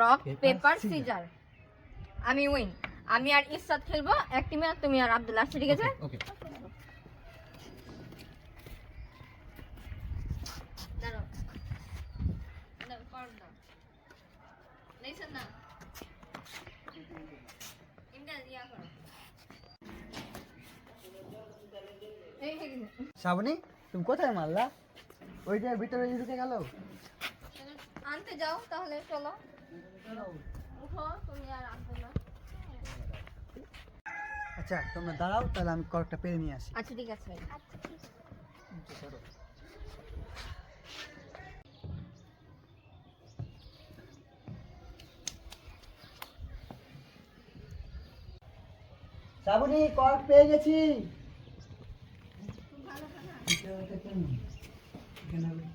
Rock paper scissor আমি win আমি আর ইসরাত খেলব এক টিমে আর তুমি আর আব্দুল আসছে ঠিক আছে? ওকে। শ্রাবণী তুমি কোথায় মারলা? ওইটার ভিতরে ঢুকে গেল? আনতে যাও তাহলে চলো। উঠো তুমি আর আব্দুল্লাহ আচ্ছা তোমরা দাঁড়াও তাহলে আমি কয়েকটা পেরে নিয়ে আসি। আচ্ছা ঠিক আছে শ্রাবণী কয়েক পেয়ে গেছি।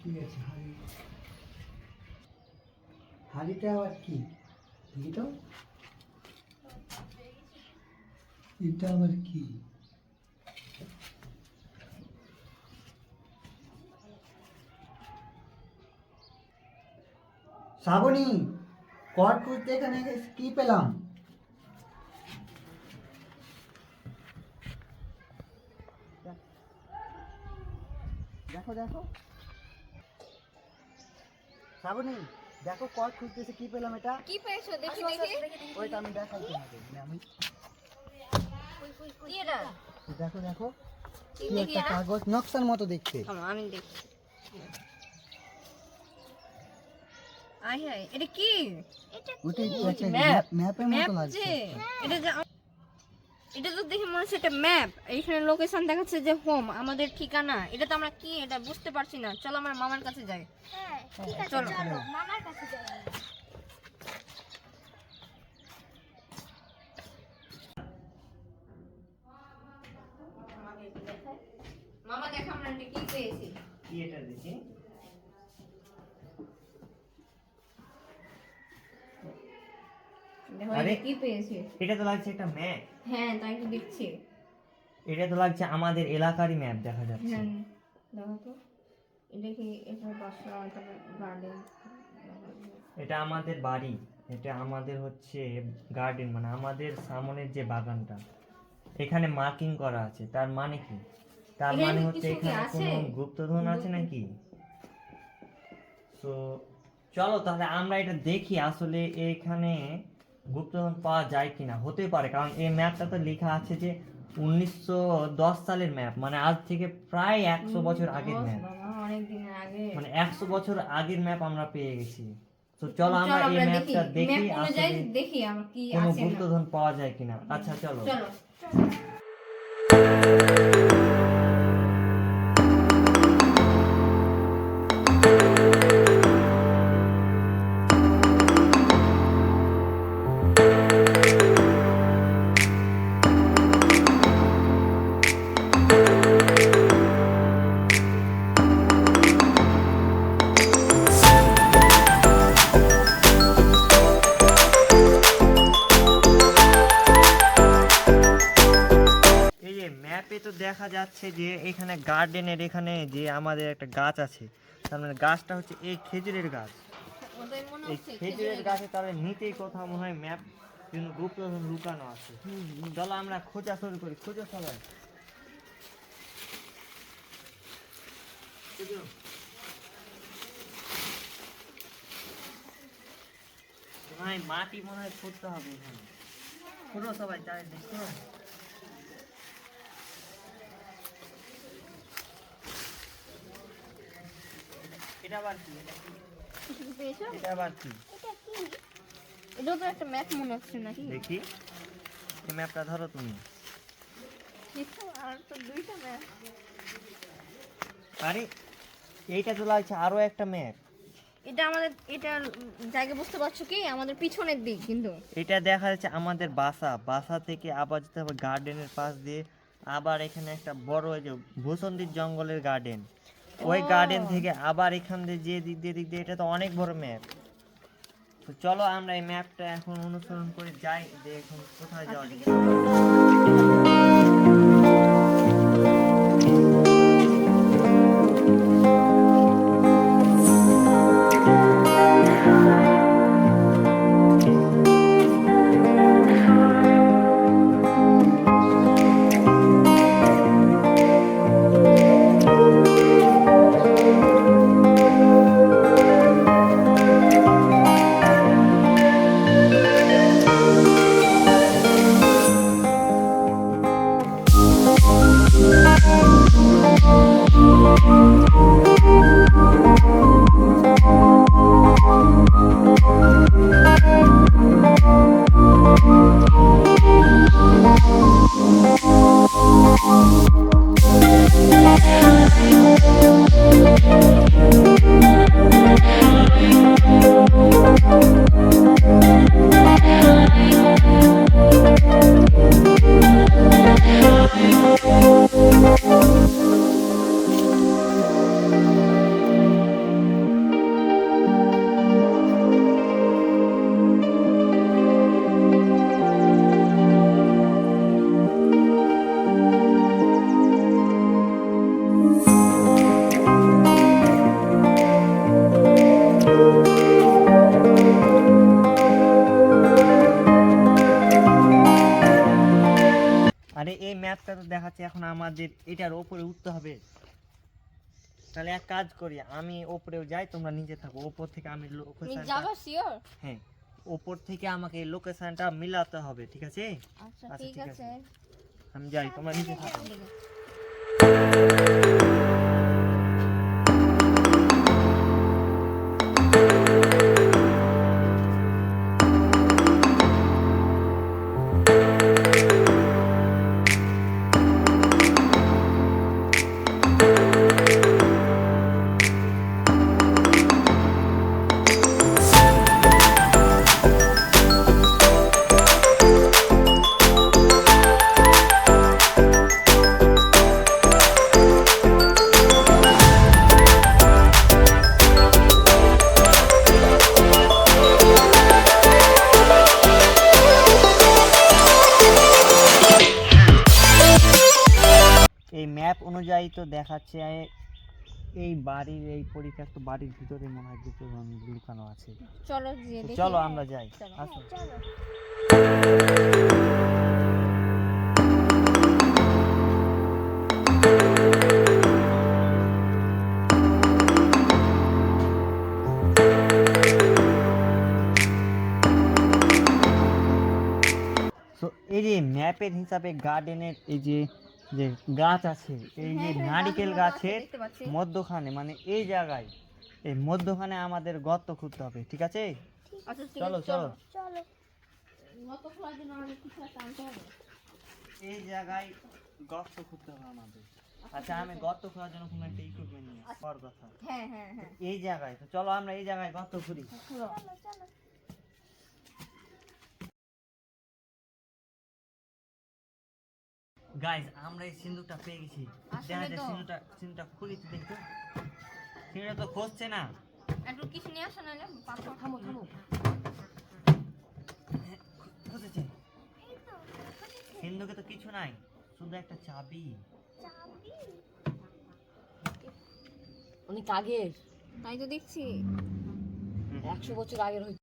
কি আছে? হাড়িটা আবার কি? দেখি তো এটা আবার কি? শ্রাবণী কট খুঁজতে এখানে কি পেলাম? দেখো দেখো। শ্রাবণী দেখো কট খুঁজতেছে কি পেলাম এটা? কি পেয়েছ? দেখি দেখি। ওইটা আমি দেখাই তোমাকে আমি কি এটা দেখো দেখো। কি দেখি একটা এটা কাগজ নকশার মতো দেখতে। আমি দেখি আই হাই এটা কি? একটা map, ম্যাপের ম্যাপ মতো লাগছে। এটা যে এটা তো দেখে মনে হচ্ছে এটা ম্যাপ। এইখানে লোকেশন দেখাচ্ছে যে হোম আমাদের ঠিকানা। এটা তো আমরা কি এটা বুঝতে পারছি না। চলো আমরা মামার কাছে যাই। চলো। মামা দেখো আমরা কি পেয়েছি। কি এটা দেখি? দেখো এটা কি পেয়েছি? এটা তো লাগছে একটা ম্যাপ হ্যাঁ তাই তো দেখছি। এটা তো লাগছে আমাদের এলাকারই ম্যাপ দেখা যাচ্ছে। হ্যাঁ দেখো তো। এটা কি এটা বাসা গার্ডেন এটা আমাদের বাড়ি। এটা আমাদের হচ্ছে গার্ডেন মানে আমাদের সামনের যে বাগানটা। এখানে মার্কিং করা আছে। তার মানে কি? তার মানে হচ্ছে এখানে? কোনো গুপ্তধন আছে নাকি? তো চলো তাহলে আমরা এটা দেখি। আসলে এখানে গুপ্তধন পাওয়া যায় কিনা? হতে পারে কারণ এই ম্যাপটা তো লেখা আছে যে উনিশশো দশ সালের ম্যাপ মানে আজ থেকে প্রায় একশো বছর আগের ম্যাপ মানে একশো বছর আগের ম্যাপ আমরা পেয়ে গেছি। তো চলো আমরা এই ম্যাপটা দেখি। আসলে দেখি কি কোনো গুপ্তধন পাওয়া যায় কিনা। আচ্ছা চলো। চলো। ম্যাপে তো দেখা যাচ্ছে যে এখানে গার্ডেনের এখানে যে আমাদের একটা গাছ আছে তার মানে গাছটা হচ্ছে এই খেজুরের গাছ। এই খেজুরের গাছে তাহলে নিতেই কোথাও মনে হয় ম্যাপ কিন্তু গুপ্তধন লুকানো আছে। চলো আমরা খোঁজা শুরু করি খোঁজো সবাই। মাটি মনে হয় খুঁজতে হবে এখানে। খুঁজো সবাই চারিদিক খুঁজো। এটা আবার কি? এটা কি? এটা আবার কি? এটাও তো একটা ম্যাপ মনে হচ্ছে নাকি? দেখি। এই ম্যাপটা ধরো তুমি। আর তো দুইটা ম্যাপ আরে এইটা তো লাগছে আরও একটা ম্যাপ এটা আমাদের এটা জায়গা বুঝতে পারছ কি? আমাদের পিছনের দিক কিন্তু। এটা দেখা যাচ্ছে আমাদের বাসা। বাসা থেকে আবার যেতে হবে গার্ডেনের পাশ দিয়ে। আবার এখানে একটা বড় ওই যে ভূসন্দির জঙ্গলের গার্ডেন ওই গার্ডেন থেকে আবার এখান দিয়ে যে দিক দিয়ে দিক দিয়ে এটা তো অনেক বড় ম্যাপ তো চলো আমরা এই ম্যাপটা এখন অনুসরণ করে যাই দেখুন এখন কোথায় যাওয়া যায়? ম্যাপটা তো দেখাচ্ছে এখন আমাদের এটার ওপরে উঠতে হবে। তাহলে এক কাজ করি আমি ওপরেও যাই তোমরা নিচে থাকো। ওপর থেকে আমি হ্যাঁ ওপর থেকে আমাকে লোকেশনটা মিলাতে হবে ঠিক আছে? আচ্ছা আচ্ছা, ঠিক আছে। আমি যাই তোমরা নিচে থাকো। তো দেখাচ্ছে এই বাড়ির এই পরিত্যক্ত বাড়ির ভিতরে মনে হয় গুপ্তধন লুকানো আছে। চলো গিয়ে দেখি। চলো আমরা যাই। আসো। তো এই যে ম্যাপের হিসাবে গার্ডেনের এই যে যে গাছ আছে এই যে হ্যাঁ, হ্যাঁ, নারিকেল গাছের মধ্যখানে মানে এই জায়গায় এই মধ্যখানে আমাদের গর্ত খুঁড়তে হবে ঠিক আছে? আচ্ছা চলো চলো। এই জায়গায় গর্ত খুঁড়তে হবে আমাদের। আচ্ছা আমি গর্ত খোঁড়ার জন্য কোনো একটা ইকুইপমেন্ট নিয়ে আসি। বড় কথা। হ্যাঁ এই জায়গায় তো চলো আমরা এই জায়গায় গর্ত খুঁড়ি। গাইজ আমরা এই সিন্ধুকটা পেয়ে গেছি। দেখা যায় তো। সিন্ধুটা সিন্ধুটা খুলি তো দেখতো সিন্ধুটা তো খুঁজছে না। একটু কিছু নিয়ে আসো নাহলে পাথর থামো থামো। খুঁজেছে। সিন্ধুকে তো কিছু নাই শুধু একটা চাবি। অনেক আগের তাই তো দেখছি। একশো বছর আগের হয়তো